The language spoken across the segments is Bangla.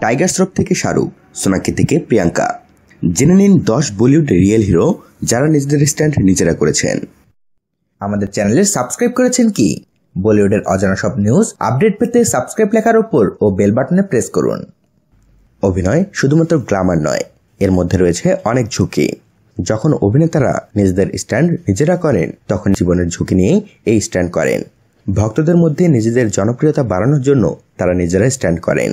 টাইগার শ্রফ থেকে শাহরুখ সোনাকি থেকে প্রিয়াঙ্কা। জেনে নিন দশ বলিউড রিয়েল হিরো যারা নিজেদের স্ট্যান্ড নিজেরা করেছেন। আমাদের চ্যানেলে সাবস্ক্রাইব করেছেন কি? বলিউডের অজানা সব নিউজ, আপডেট পেতে সাবস্ক্রাইব লেখার ওপর ও বেল বাটনে প্রেস করুন। অভিনয় শুধুমাত্র গ্লামার নয়, এর মধ্যে রয়েছে অনেক ঝুঁকি। যখন অভিনেতারা নিজেদের স্ট্যান্ড নিজেরা করেন, তখন জীবনের ঝুঁকি নিয়ে এই স্ট্যান্ড করেন। ভক্তদের মধ্যে নিজেদের জনপ্রিয়তা বাড়ানোর জন্য তারা নিজেরা স্ট্যান্ড করেন।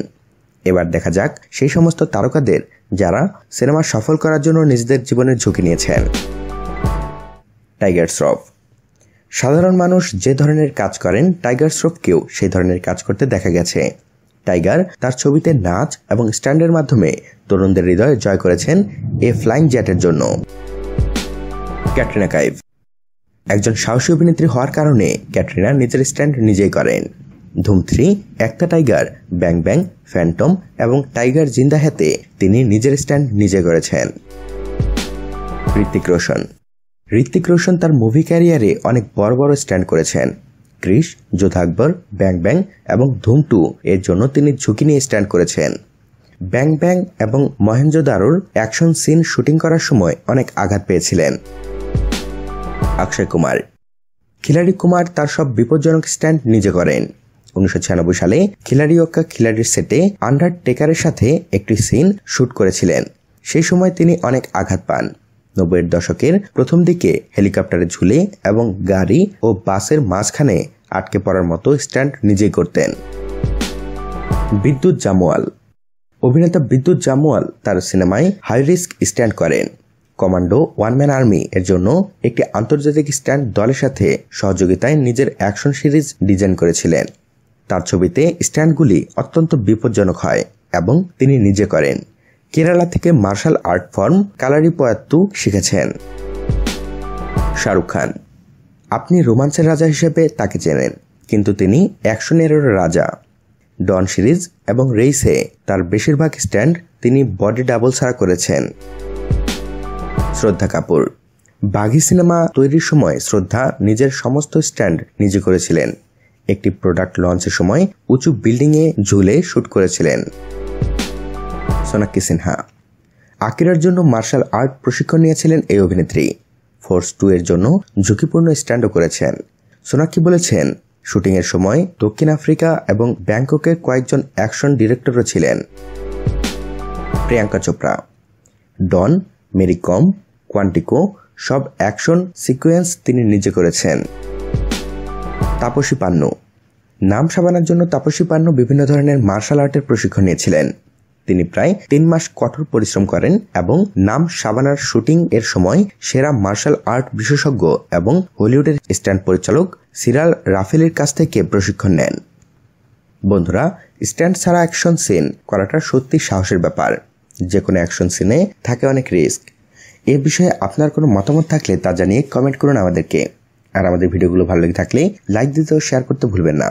এবার দেখা যাক সেই সমস্ত তারকাদের যারা সিনেমা সফল করার জন্য নিজেদের জীবনের ঝুঁকি নিয়েছেন। টাইগার শ্রফ সাধারণ মানুষ যে ধরনের কাজ করেন টাইগার শ্রফকেও সেই ধরনের কাজ করতে দেখা গেছে। টাইগার তার ছবিতে নাচ এবং স্ট্যান্ডের মাধ্যমে তরুণদের হৃদয় জয় করেছেন এ ফ্লাইং জ্যাটের জন্য। ক্যাটরিনা কাইভ একজন সাহসী অভিনেত্রী হওয়ার কারণে ক্যাটরিনা নিজের স্ট্যান্ড নিজেই করেন। ধুম থ্রি, একটা টাইগার, ব্যাং ব্যাং, ফ্যান্টম এবং টাইগার জিন্দা হাতে তিনি নিজের স্ট্যান্ড নিজে করেছেন ঋত্বিক রোশন। ঋত্বিক রোশন তার মুভি ক্যারিয়ারে অনেক বড় বড় স্ট্যান্ড করেছেন। ক্রিস যোধা আকবর, ব্যাং ব্যাং এবং ধুম টু এর জন্য তিনি ঝুঁকি নিয়ে স্ট্যান্ড করেছেন। ব্যাং ব্যাং এবং মহেঞ্জোদারোর অ্যাকশন সিন শুটিং করার সময় অনেক আঘাত পেয়েছিলেন। অক্ষয় কুমার। খিলাড়ি কুমার তার সব বিপজ্জনক স্ট্যান্ড নিজে করেন। উনিশশো ছিয়ানব্বই সালে খিলাড়ি অক্কা খিলাড়ির সেটে আন্ডারটেকারের সাথে একটি সিন শুট করেছিলেন। সেই সময় তিনি অনেক আঘাত পান। নব্বইয়ের দশকের প্রথম দিকে হেলিকপ্টারে ঝুলে এবং গাড়ি ও বাসের মাঝখানে আটকে পড়ার মতো স্ট্যান্ড নিজেই করতেন। বিদ্যুৎ জামোয়াল অভিনেতা বিদ্যুৎ জামোয়াল তার সিনেমায় হাই রিস্ক স্ট্যান্ড করেন। কমান্ডো ওয়ান ম্যান আর্মি এর জন্য একটি আন্তর্জাতিক স্ট্যান্ড দলের সাথে সহযোগিতায় নিজের অ্যাকশন সিরিজ ডিজাইন করেছিলেন। তার ছবিতে স্ট্যান্ডগুলি অত্যন্ত বিপজ্জনক হয় এবং তিনি নিজে করেন। কেরালা থেকে martial art form Kalaripayattu শিখেছেন। শাহরুখ খান, আপনি রোমান্সের রাজা হিসেবে তাকে চেনেন, কিন্তু তিনি অ্যাকশনেরও রাজা। ডন সিরিজ এবং রেইসে তার বেশিরভাগ স্ট্যান্ড তিনি বডি ডাবল ছাড়া করেছেন। শ্রদ্ধা কাপুর বাঘি সিনেমা তৈরির সময় শ্রদ্ধা নিজের সমস্ত স্ট্যান্ড নিজে করেছিলেন। একটি প্রোডাক্ট লঞ্চের সময় উঁচু বিল্ডিংয়ে ঝুলে শ্যুট করেছিলেন। সোনাক্ষী সিনহা। আকিরার জন্য মার্শাল আর্ট প্রশিক্ষণ নিয়েছিলেন এই অভিনেত্রী। ফোর্স টু এর জন্য ঝুঁকিপূর্ণ স্ট্যান্ডও করেছেন। সোনাক্ষী বলেছেন শুটিংয়ের সময় দক্ষিণ আফ্রিকা এবং ব্যাংককের কয়েকজন অ্যাকশন ডিরেক্টরও ছিলেন। প্রিয়াঙ্কা চোপড়া। ডন মেরিকম কোয়ান্টিকো সব অ্যাকশন সিকোয়েন্স তিনি নিজে করেছেন। তাপসী পান্নু। নাম সাবানার জন্য তাপসী পান্নু বিভিন্ন ধরনের মার্শাল আর্টের প্রশিক্ষণ নিয়েছিলেন। তিনি প্রায় তিন মাস কঠোর পরিশ্রম করেন এবং নাম সাবানার শুটিং এর সময় সেরা মার্শাল আর্ট বিশেষজ্ঞ এবং হলিউডের স্ট্যান্ড পরিচালক সিরাল রাফেলের কাছ থেকে প্রশিক্ষণ নেন। বন্ধুরা, স্ট্যান্ড ছাড়া অ্যাকশন সিন করাটা সত্যি সাহসের ব্যাপার। যে কোনো অ্যাকশন সিনে থাকে অনেক রিস্ক। এ বিষয়ে আপনার কোনো মতামত থাকলে তা জানিয়ে কমেন্ট করুন আমাদেরকে। আর আমাদের ভিডিওগুলো ভালো লেগে থাকলে লাইক দিতে ও শেয়ার করতে ভুলবেন না।